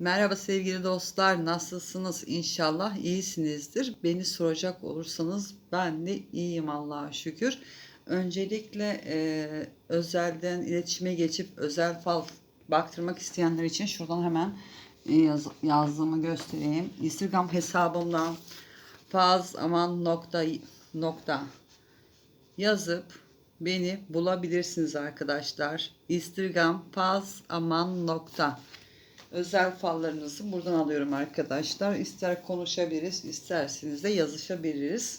Merhaba sevgili dostlar, nasılsınız? İnşallah iyisinizdir. Beni soracak olursanız ben de iyiyim Allah'a şükür. Öncelikle e, özelden iletişime geçip özel fal baktırmak isteyenler için şuradan hemen e, yaz, yazdığımı göstereyim. Instagram hesabımdan faz aman nokta nokta yazıp beni bulabilirsiniz arkadaşlar. Instagram faz aman nokta özel fallarınızı buradan alıyorum arkadaşlar. İster konuşabiliriz, isterseniz de yazışabiliriz.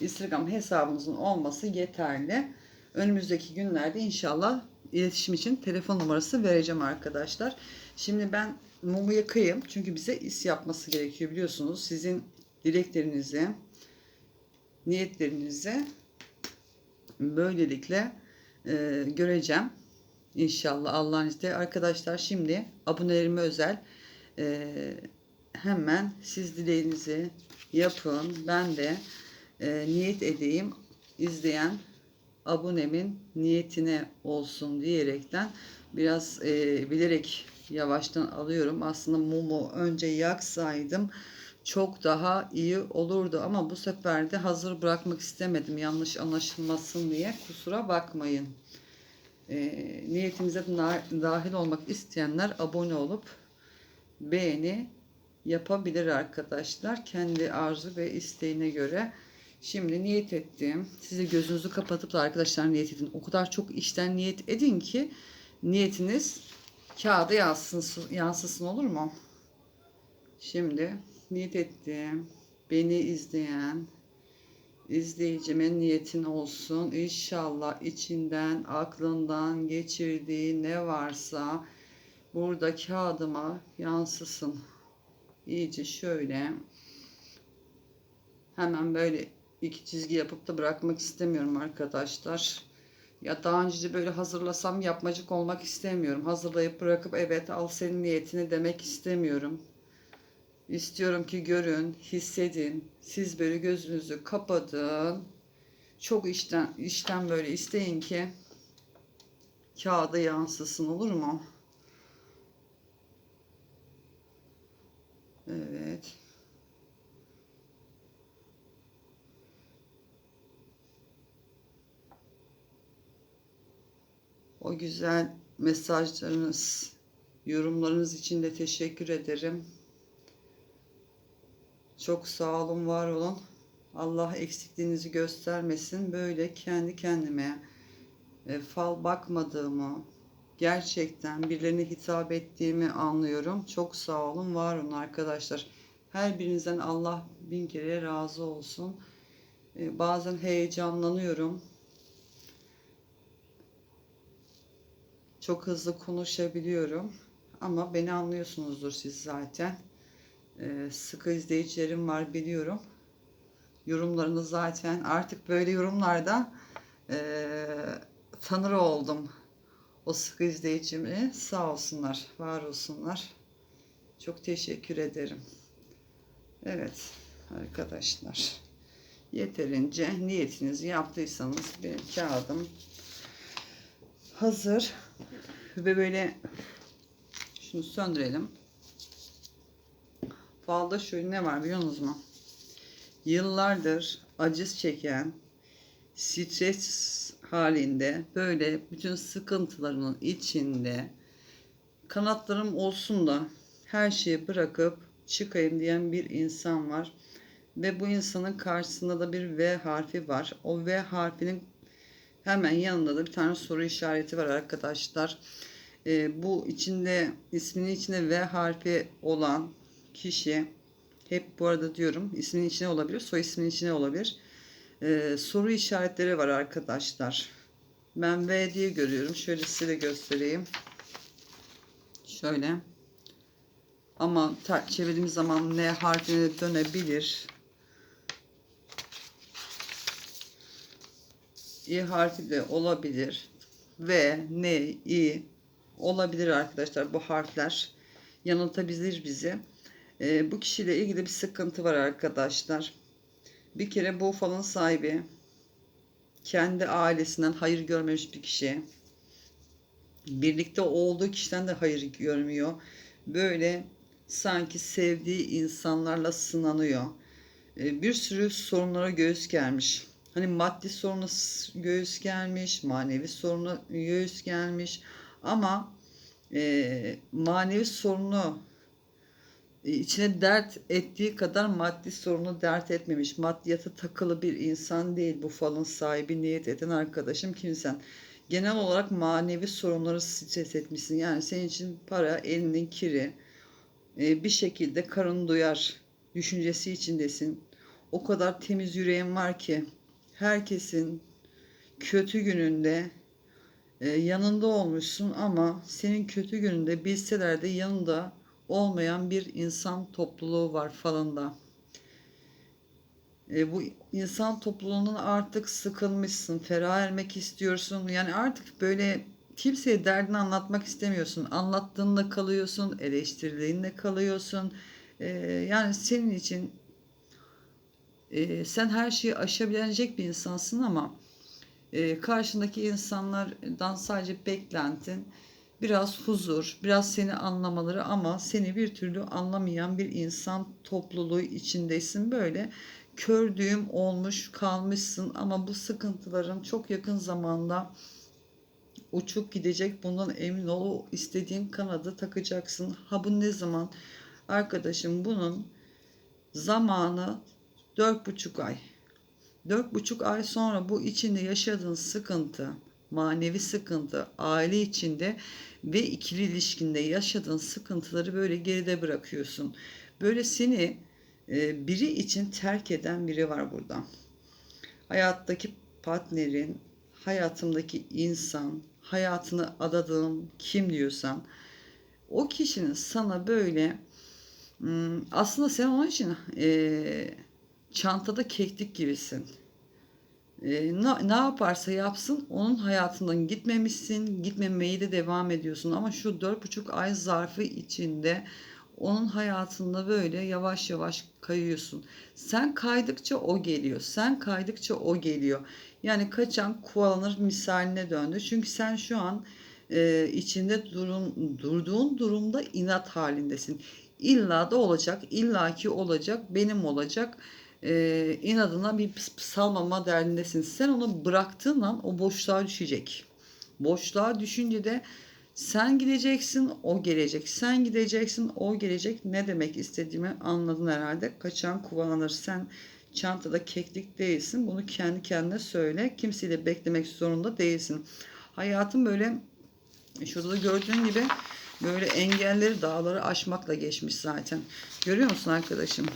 Instagram hesabınızın olması yeterli. Önümüzdeki günlerde inşallah iletişim için telefon numarası vereceğim arkadaşlar. Şimdi ben mumu yakayım. Çünkü bize is yapması gerekiyor biliyorsunuz. Sizin dileklerinizi, niyetlerinizi böylelikle e, göreceğim. İnşallah Allah'ın izniyle. Arkadaşlar şimdi abonelerime özel e, hemen siz dileğinizi yapın. Ben de e, niyet edeyim. izleyen abonemin niyetine olsun diyerekten biraz e, bilerek yavaştan alıyorum. Aslında mumu önce yaksaydım çok daha iyi olurdu ama bu sefer de hazır bırakmak istemedim yanlış anlaşılmasın diye kusura bakmayın e, niyetimize dahil olmak isteyenler abone olup beğeni yapabilir arkadaşlar. Kendi arzu ve isteğine göre. Şimdi niyet ettim. Siz gözünüzü kapatıp da arkadaşlar niyet edin. O kadar çok işten niyet edin ki niyetiniz kağıda yansısın, yansısın olur mu? Şimdi niyet ettim. Beni izleyen izleyicimin niyetin olsun. İnşallah içinden, aklından geçirdiği ne varsa burada kağıdıma yansısın. İyice şöyle hemen böyle iki çizgi yapıp da bırakmak istemiyorum arkadaşlar. Ya daha önce böyle hazırlasam yapmacık olmak istemiyorum. Hazırlayıp bırakıp evet al senin niyetini demek istemiyorum. İstiyorum ki görün, hissedin. Siz böyle gözünüzü kapatın. Çok işten işten böyle isteyin ki kağıda yansısın olur mu? Evet. O güzel mesajlarınız, yorumlarınız için de teşekkür ederim. Çok sağ olun, var olun. Allah eksikliğinizi göstermesin. Böyle kendi kendime e, fal bakmadığımı, gerçekten birilerine hitap ettiğimi anlıyorum. Çok sağ olun, var olun arkadaşlar. Her birinizden Allah bin kere razı olsun. E, bazen heyecanlanıyorum. Çok hızlı konuşabiliyorum. Ama beni anlıyorsunuzdur siz zaten. Ee, sıkı izleyicilerim var biliyorum. Yorumlarını zaten artık böyle yorumlarda e, tanır oldum. O sıkı izleyicimi sağ olsunlar, var olsunlar. Çok teşekkür ederim. Evet arkadaşlar. Yeterince niyetinizi yaptıysanız benim kağıdım hazır. Ve böyle şunu söndürelim. Falda şöyle ne var biliyor musunuz mu? Yıllardır acı çeken, stres halinde böyle bütün sıkıntılarının içinde kanatlarım olsun da her şeyi bırakıp çıkayım diyen bir insan var. Ve bu insanın karşısında da bir V harfi var. O V harfinin hemen yanında da bir tane soru işareti var arkadaşlar. Ee, bu içinde isminin içinde V harfi olan kişi hep bu arada diyorum isminin içine olabilir, soy isminin içine olabilir. Ee, soru işaretleri var arkadaşlar. Ben V diye görüyorum. Şöyle size de göstereyim. Şöyle. Ama çevirdiğimiz zaman N harfine dönebilir. İ harfi de olabilir. V, N, I olabilir arkadaşlar bu harfler. Yanıltabilir bizi. E, bu kişiyle ilgili bir sıkıntı var arkadaşlar. Bir kere bu falın sahibi kendi ailesinden hayır görmemiş bir kişi. Birlikte olduğu kişiden de hayır görmüyor. böyle sanki sevdiği insanlarla sınanıyor. E, bir sürü sorunlara göğüs germiş. Hani maddi soruna göğüs gelmiş, manevi soruna göğüs gelmiş. Ama e, manevi sorunu içine dert ettiği kadar maddi sorunu dert etmemiş. Maddiyata takılı bir insan değil bu falın sahibi niyet eden arkadaşım kimsen. Genel olarak manevi sorunları stres etmişsin. Yani senin için para elinin kiri. E, bir şekilde karın doyar düşüncesi içindesin. O kadar temiz yüreğin var ki herkesin kötü gününde e, yanında olmuşsun ama senin kötü gününde bilseler de yanında olmayan bir insan topluluğu var falında. E, bu insan topluluğundan artık sıkılmışsın, ferah ermek istiyorsun. Yani artık böyle kimseye derdini anlatmak istemiyorsun. Anlattığında kalıyorsun, eleştirdiğinde kalıyorsun. E, yani senin için e, sen her şeyi aşabilecek bir insansın ama e, karşındaki insanlardan sadece beklentin biraz huzur, biraz seni anlamaları ama seni bir türlü anlamayan bir insan topluluğu içindesin. Böyle kör düğüm olmuş kalmışsın ama bu sıkıntıların çok yakın zamanda uçup gidecek. Bundan emin ol. İstediğin kanadı takacaksın. Ha bu ne zaman? Arkadaşım bunun zamanı dört buçuk ay. Dört buçuk ay sonra bu içinde yaşadığın sıkıntı, manevi sıkıntı, aile içinde ve ikili ilişkinde yaşadığın sıkıntıları böyle geride bırakıyorsun. Böyle seni e, biri için terk eden biri var burada. Hayattaki partnerin, hayatımdaki insan, hayatını adadığım kim diyorsan o kişinin sana böyle aslında sen onun için e, çantada keklik gibisin. Ne, ne yaparsa yapsın onun hayatından gitmemişsin, gitmemeyi de devam ediyorsun. Ama şu dört buçuk ay zarfı içinde onun hayatında böyle yavaş yavaş kayıyorsun. Sen kaydıkça o geliyor. Sen kaydıkça o geliyor. Yani kaçan kovalanır misaline döndü. Çünkü sen şu an e, içinde durun, durduğun durumda inat halindesin. İlla da olacak, illaki olacak, benim olacak. E, inadına bir pıs- salmama derdindesin. Sen onu bıraktığın an o boşluğa düşecek. Boşluğa düşünce de sen gideceksin, o gelecek. Sen gideceksin, o gelecek. Ne demek istediğimi anladın herhalde. Kaçan kullanılır. Sen çantada keklik değilsin. Bunu kendi kendine söyle. Kimseyle beklemek zorunda değilsin. Hayatın böyle şurada da gördüğün gibi böyle engelleri, dağları aşmakla geçmiş zaten. Görüyor musun arkadaşım?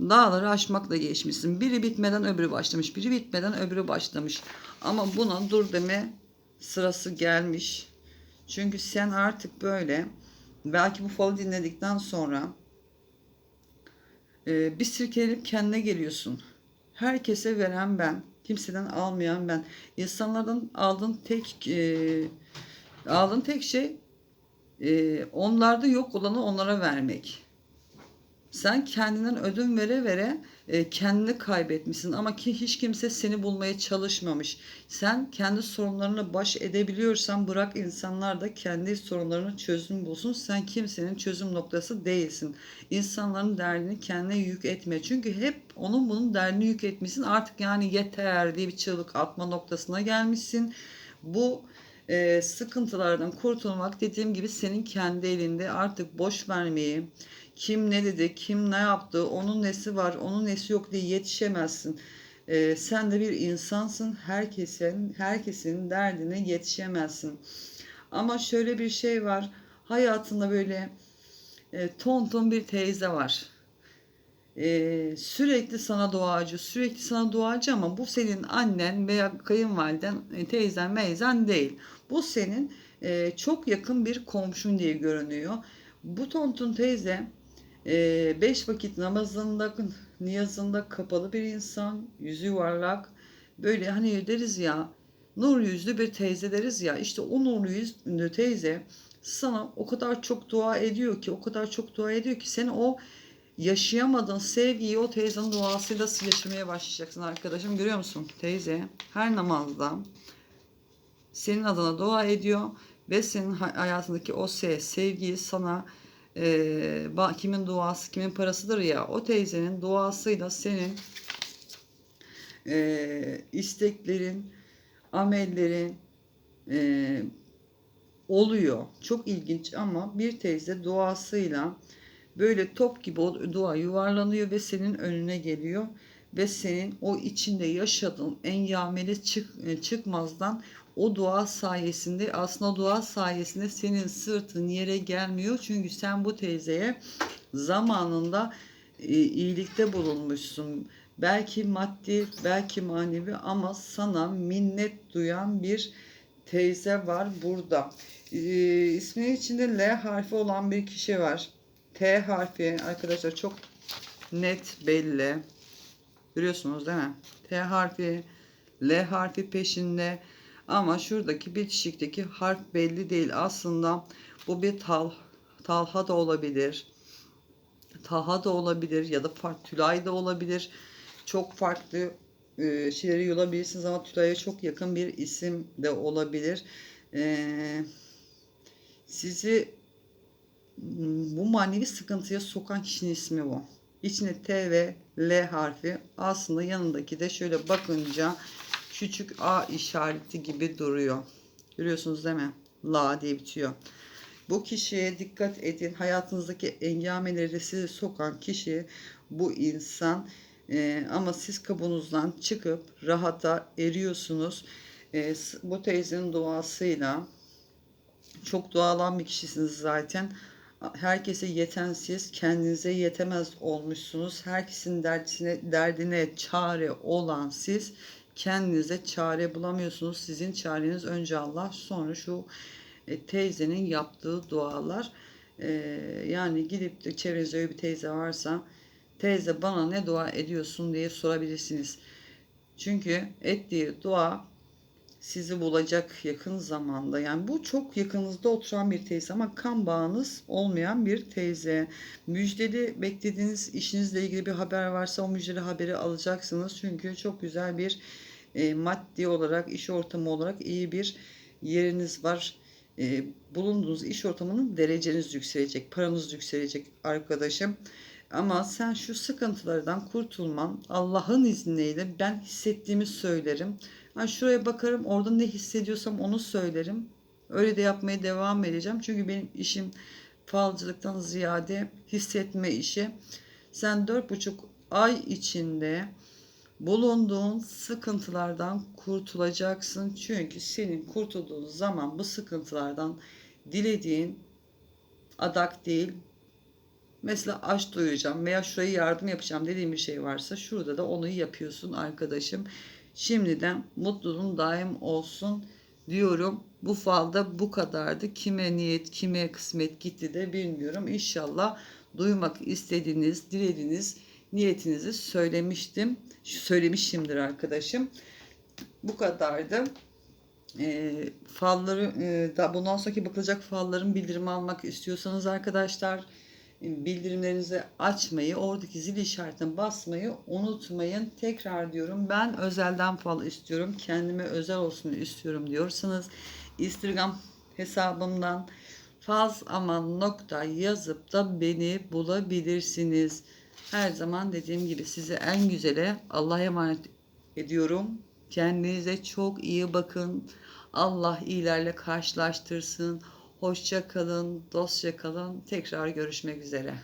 Dağları aşmakla geçmişsin. Biri bitmeden öbürü başlamış. Biri bitmeden öbürü başlamış. Ama buna dur deme sırası gelmiş. Çünkü sen artık böyle belki bu falı dinledikten sonra e, bir sirkelenip kendine geliyorsun. Herkese veren ben. Kimseden almayan ben. İnsanlardan aldığın tek e, aldığın tek şey e, onlarda yok olanı onlara vermek. Sen kendinden ödün vere vere e, kendini kaybetmişsin ama ki hiç kimse seni bulmaya çalışmamış. Sen kendi sorunlarına baş edebiliyorsan bırak insanlar da kendi sorunlarını çözüm bulsun. Sen kimsenin çözüm noktası değilsin. İnsanların derdini kendine yük etme. Çünkü hep onun bunun derdini yük etmişsin. Artık yani yeter diye bir çığlık atma noktasına gelmişsin. Bu e, sıkıntılardan kurtulmak dediğim gibi senin kendi elinde artık boş vermeyi, kim ne dedi, kim ne yaptı, onun nesi var, onun nesi yok diye yetişemezsin. Ee, sen de bir insansın. Herkesin herkesin derdine yetişemezsin. Ama şöyle bir şey var. Hayatında böyle e, tonton bir teyze var. E, sürekli sana duacı, sürekli sana duacı ama bu senin annen veya kayınvaliden, e, teyzen, meyzen değil. Bu senin e, çok yakın bir komşun diye görünüyor. Bu tonton teyze e, beş vakit namazında, niyazında kapalı bir insan, yüzü yuvarlak. Böyle hani deriz ya, nur yüzlü bir teyze deriz ya. İşte o nurlu yüzlü teyze sana o kadar çok dua ediyor ki, o kadar çok dua ediyor ki seni o yaşayamadığın sevgiyi o teyzenin duasıyla yaşamaya başlayacaksın arkadaşım. Görüyor musun? Teyze her namazda senin adına dua ediyor ve senin ha- hayatındaki o ses, sevgiyi sana e, kimin duası kimin parasıdır ya o teyzenin duasıyla senin e, isteklerin, amellerin e, oluyor. Çok ilginç ama bir teyze duasıyla böyle top gibi o dua yuvarlanıyor ve senin önüne geliyor ve senin o içinde yaşadığın engameli çık, e, çıkmazdan o dua sayesinde aslında dua sayesinde senin sırtın yere gelmiyor. Çünkü sen bu teyzeye zamanında e, iyilikte bulunmuşsun. Belki maddi, belki manevi ama sana minnet duyan bir teyze var burada. E, isminin içinde L harfi olan bir kişi var. T harfi arkadaşlar çok net belli. Görüyorsunuz değil mi? T harfi, L harfi peşinde. Ama şuradaki bitişikteki harf belli değil. Aslında bu bir tal, talha da olabilir. Taha da olabilir ya da farklı Tülay da olabilir. Çok farklı e, şeyleri yolabilirsiniz ama Tülay'a çok yakın bir isim de olabilir. E, sizi bu manevi sıkıntıya sokan kişinin ismi bu. İçinde T ve L harfi aslında yanındaki de şöyle bakınca küçük A işareti gibi duruyor. Görüyorsunuz değil mi? La diye bitiyor. Bu kişiye dikkat edin. Hayatınızdaki engameleri sizi sokan kişi bu insan. Ee, ama siz kabuğunuzdan çıkıp rahata eriyorsunuz. Ee, bu teyzenin duasıyla çok dualan bir kişisiniz zaten. Herkese yetensiz, kendinize yetemez olmuşsunuz. Herkesin derdine, derdine çare olan siz kendinize çare bulamıyorsunuz. Sizin çareniz önce Allah, sonra şu e, teyzenin yaptığı dualar. E, yani gidip de çevrenizde öyle bir teyze varsa teyze bana ne dua ediyorsun diye sorabilirsiniz. Çünkü ettiği dua sizi bulacak yakın zamanda. Yani bu çok yakınızda oturan bir teyze ama kan bağınız olmayan bir teyze. Müjdeli beklediğiniz işinizle ilgili bir haber varsa o müjdeli haberi alacaksınız. Çünkü çok güzel bir e, maddi olarak, iş ortamı olarak iyi bir yeriniz var. E, bulunduğunuz iş ortamının dereceniz yükselecek, paranız yükselecek arkadaşım. Ama sen şu sıkıntılardan kurtulman Allah'ın izniyle ben hissettiğimi söylerim. Ben şuraya bakarım orada ne hissediyorsam onu söylerim. Öyle de yapmaya devam edeceğim. Çünkü benim işim falcılıktan ziyade hissetme işi. Sen dört buçuk ay içinde bulunduğun sıkıntılardan kurtulacaksın. Çünkü senin kurtulduğun zaman bu sıkıntılardan dilediğin adak değil. Mesela aç doyuracağım veya şuraya yardım yapacağım dediğim bir şey varsa şurada da onu yapıyorsun arkadaşım. Şimdiden mutluluğun daim olsun diyorum. Bu falda bu kadardı. Kime niyet, kime kısmet gitti de bilmiyorum. İnşallah duymak istediğiniz, dilediğiniz niyetinizi söylemiştim. Söylemişimdir arkadaşım. Bu kadardı. E, falları e, da bundan sonraki bakılacak falların bildirimi almak istiyorsanız arkadaşlar bildirimlerinizi açmayı, oradaki zil işaretine basmayı unutmayın. Tekrar diyorum ben özelden fal istiyorum. Kendime özel olsun istiyorum diyorsanız Instagram hesabımdan faz aman nokta yazıp da beni bulabilirsiniz. Her zaman dediğim gibi sizi en güzele Allah'a emanet ediyorum. Kendinize çok iyi bakın. Allah iyilerle karşılaştırsın. Hoşça kalın, dostça kalın. Tekrar görüşmek üzere.